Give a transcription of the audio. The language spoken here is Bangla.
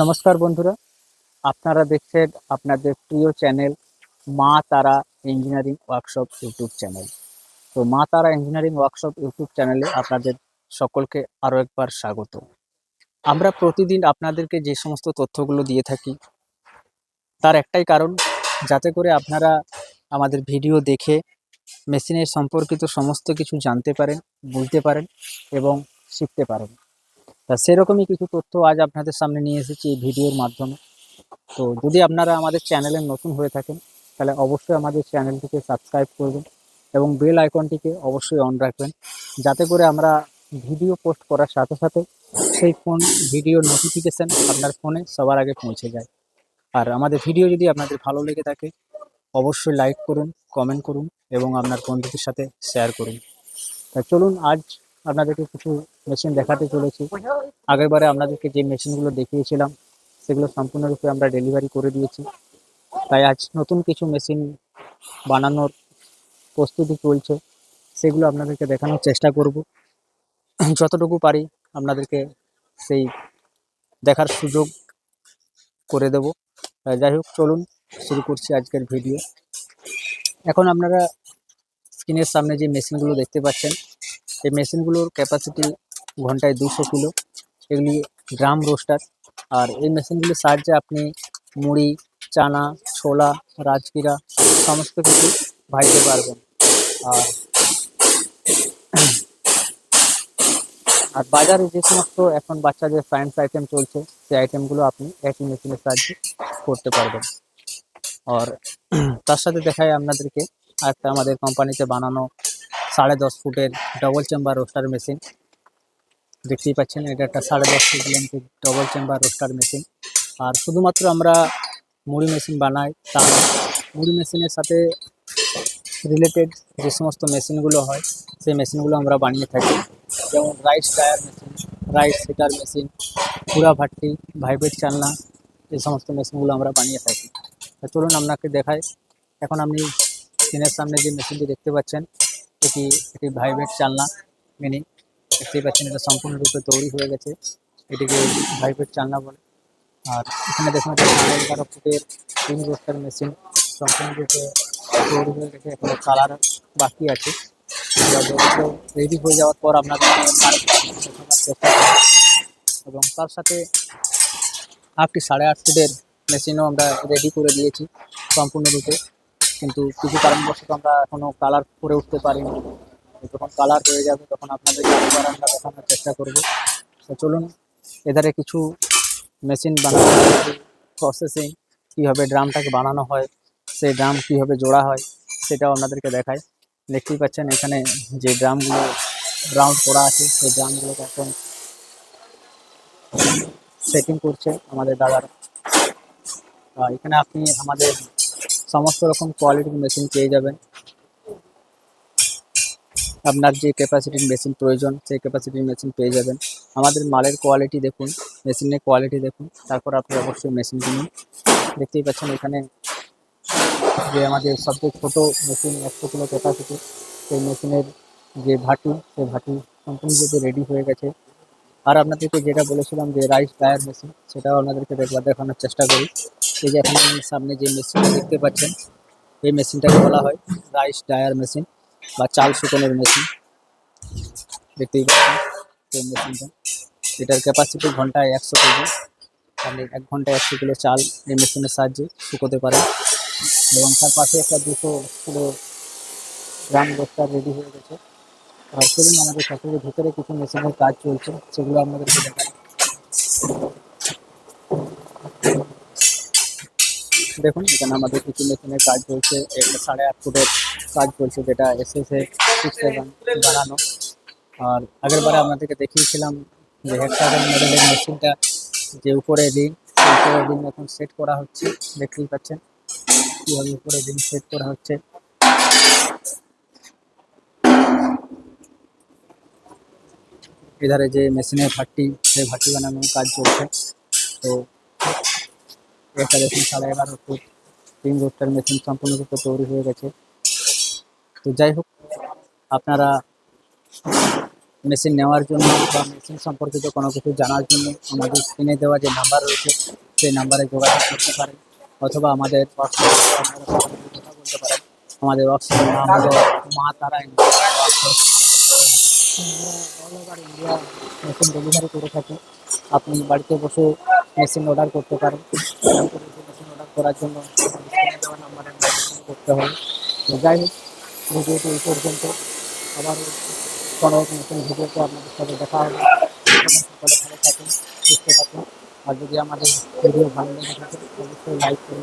নমস্কার বন্ধুরা, আপনারা দেখছেন আপনাদের প্রিয় চ্যানেল মা তারা ইঞ্জিনিয়ারিং ওয়ার্কশপ ইউটিউব চ্যানেল। তো মা তারা ইঞ্জিনিয়ারিং ওয়ার্কশপ ইউটিউব চ্যানেলে আপনাদের সকলকে আরও একবার স্বাগত। আমরা প্রতিদিন আপনাদেরকে যে সমস্ত তথ্যগুলো দিয়ে থাকি, তার একটাই কারণ, যাতে করে আপনারা আমাদের ভিডিও দেখে মেশিনের সম্পর্কিত সমস্ত কিছু জানতে পারেন, বুঝতে পারেন এবং শিখতে পারেন। তা সেরকমই কিছু তথ্য আজ আপনাদের সামনে নিয়ে এসেছি এই ভিডিওর মাধ্যমে। তো যদি আপনারা আমাদের চ্যানেলে নতুন হয়ে থাকেন, তাহলে অবশ্যই আমাদের চ্যানেলটিকে সাবস্ক্রাইব করবেন এবং বেল আইকনটিকে অবশ্যই অন রাখবেন, যাতে করে আমরা ভিডিও পোস্ট করার সাথে সাথে সেই ফোন ভিডিওর নোটিফিকেশান আপনার ফোনে সবার আগে পৌঁছে যায়। আর আমাদের ভিডিও যদি আপনাদের ভালো লেগে থাকে, অবশ্যই লাইক করুন, কমেন্ট করুন এবং আপনার বন্ধুদের সাথে শেয়ার করুন। তা চলুন, আজ আপনাদেরকে কিছু মেশিন দেখাতে চলেছি। আগেরবারে আপনাদেরকে যে মেশিনগুলো দেখিয়েছিলাম, সেগুলো সম্পূর্ণরূপে আমরা ডেলিভারি করে দিয়েছি। তাই আজ নতুন কিছু মেশিন বানানোর প্রস্তুতি চলছে, সেগুলো আপনাদেরকে দেখানোর চেষ্টা করব। যতটুকু পারি আপনাদেরকে সেই দেখার সুযোগ করে দেব। যাই হোক, চলুন শুরু করছি আজকের ভিডিও এখন আপনারা স্ক্রিনের সামনে যে মেশিনগুলো দেখতে পাচ্ছেন এই মেশিনগুলোর ক্যাপাসিটি ঘন্টায় দুশো কিলো। এগুলি ড্রাম রোস্টার। আর এই মেশিনগুলির সাহায্যে আপনি মুড়ি, চানা, ছোলা, রাজগিরা, সমস্ত কিছু ভাজতে পারবেন। আর আর বাজারে যে সমস্ত এখন বাচ্চাদের সায়েন্স আইটেম চলছে, সেই আইটেমগুলো আপনি একই মেশিনের সাহায্যে করতে পারবেন। আর তার সাথে দেখায় আপনাদেরকে একটা আমাদের কোম্পানিতে বানানো সাড়ে দশ ফুটের ডবল চেম্বার রোস্টার মেশিন দেখতেই পাচ্ছেন, এটা একটা সাড়ে দশ ফুট লেন্থের ডবল চেম্বার রোস্টার মেশিন আর শুধুমাত্র আমরা মুড়ি মেশিন বানাই তা না। মুড়ি মেশিনের সাথে রিলেটেড যে সমস্ত মেশিনগুলো হয়, সেই মেশিনগুলো আমরা বানিয়ে থাকি। যেমন রাইস টায়ার মেশিন রাইস হিটার মেশিন পুরা ভাট্টি ভাইব্রেট চালনা, এই সমস্ত মেশিনগুলো আমরা বানিয়ে থাকি। চলুন আপনাকে দেখাই। এখন আপনি স্ক্রিনের সামনে যে মেশিনটি দেখতে পাচ্ছেন, এটি একটি ভাইব্রেট চালনা মিনি দেখতেই পাচ্ছেন, এটা সম্পূর্ণরূপে তৈরি হয়ে গেছে। এটিকে ভাইব্রেট চালনা বলে। আর এখানে দেখুন এগারো ফুটের তিন রোস্টার মেশিন সম্পূর্ণরূপে তৈরি হয়ে গেছে। এখনও কালার বাকি আছে। রেডি হয়ে যাওয়ার পর করব। এবং তার সাথে একটি সাড়ে আট ফুটের মেশিনও আমরা রেডি করে দিয়েছি সম্পূর্ণরূপে কিন্তু কিছু কারণবশত আমরা এখনও কালার করে উঠতে পারিনি। যখন কালার হয়ে যাবে, তখন আপনাদের আবার আমরা দেখানোর চেষ্টা করব। তো চলুন, এধারে কিছু মেশিন বানানোর প্রসেসিং কীভাবে ড্রামটাকে বানানো হয়, সেই ড্রাম কীভাবে জোড়া হয়, সেটাও আপনাদেরকে দেখায় দেখতেই পাচ্ছেন এখানে যে ড্রামগুলো রাউন্ড করা আছে, সেই ড্রামগুলোকে এখন সেটিং করছে আমাদের দাদারা। এখানে আপনি আমাদের সমস্ত রকম কোয়ালিটির মেশিন পেয়ে যাবেন। আপনার যে ক্যাপাসিটির মেশিন প্রয়োজন, সেই ক্যাপাসিটির মেশিন পেয়ে যাবেন। আমাদের মালের কোয়ালিটি দেখুন মেশিনের কোয়ালিটি দেখুন, তারপর আপনি অবশ্যই মেশিন কিনুন। দেখতেই পাচ্ছেন এখানে যে আমাদের সবচেয়ে ছোটো মেশিন একশো কিলো ক্যাপাসিটি সেই মেশিনের যে ভাটি, সেই ভাটি সম্পূর্ণ যদি রেডি হয়ে গেছে। আর আপনাদেরকে যেটা বলেছিলাম যে রাইস ডায়ার মেশিন সেটাও আপনাদেরকে একবার দেখানোর চেষ্টা করি। এই যে এখন সামনে যে মেশিনটা দেখতে পাচ্ছেন, এই মেশিনটাকে বলা হয় রাইস ডায়ার মেশিন বা চাল শুকোনোর মেশিন দেখতেই পাচ্ছেন মেশিনটা এটার ক্যাপাসিটি ঘন্টায় একশো কেজি আপনি এক ঘন্টায় একশো কিলো চাল এই মেশিনের সাহায্যে শুকোতে পারেন এবং তার পাশে একটা দুশো কিলো গ্রাম বস্তা রেডি হয়ে গেছে। আর চলুন আমাদের ফ্যাক্টরির ভিতরে কিছু মেশিনের কাজ চলছে, সেগুলো আপনাদেরকে দেখাই দেখুন, এখানে আমাদের কিছু মেশিনের কাজ চলছে। সাড়ে আট ফুটের কাজ চলছে, যেটা এসএসএ সিক্স সেভেন বানানো আর আগের বারে আপনাদেরকে দেখিয়েছিলাম যে হেক্সাগন মডেলের মেশিনটা যে উপরে রিং উপরে রিং এখন সেট করা হচ্ছে, দেখতেই পাচ্ছেন। কীভাবে উপরে রিং সেট করা হচ্ছে। এধারে যে মেশিনের ভাট্টি, সেই ভাট্টি বানানোর কাজ চলছে। তো একটা দেখুন সাড়ে এগারো তিন রোস্টার মেশিন সম্পূর্ণরূপে তৈরি হয়ে গেছে। তো যাই হোক, আপনারা মেশিন নেওয়ার জন্য বা মেশিন সম্পর্কিত কোনো কিছু জানার জন্য আমাদের স্ক্রিনে দেওয়া যে নাম্বার রয়েছে, সেই নাম্বারে যোগাযোগ করতে পারেন অথবা আমাদের কথা আমাদের মা তারা ইন্ডিয়া মেশিন ডেলিভারি করে থাকি। আপনি বাড়িতে বসে মেশিন অর্ডার করতে পারেন। মেশিন অর্ডার করার জন্য নাম্বারে করতে হবে যাই হোক ভিডিওটি এই পর্যন্ত আবার কোনো নতুন ভিডিওতে আপনাদের সাথে দেখা হবে। সকলে ভালো থাকুন সুস্থ থাকুন। আর যদি আমাদের ভিডিও ভালো লেগে থাকে, অবশ্যই লাইক করুন।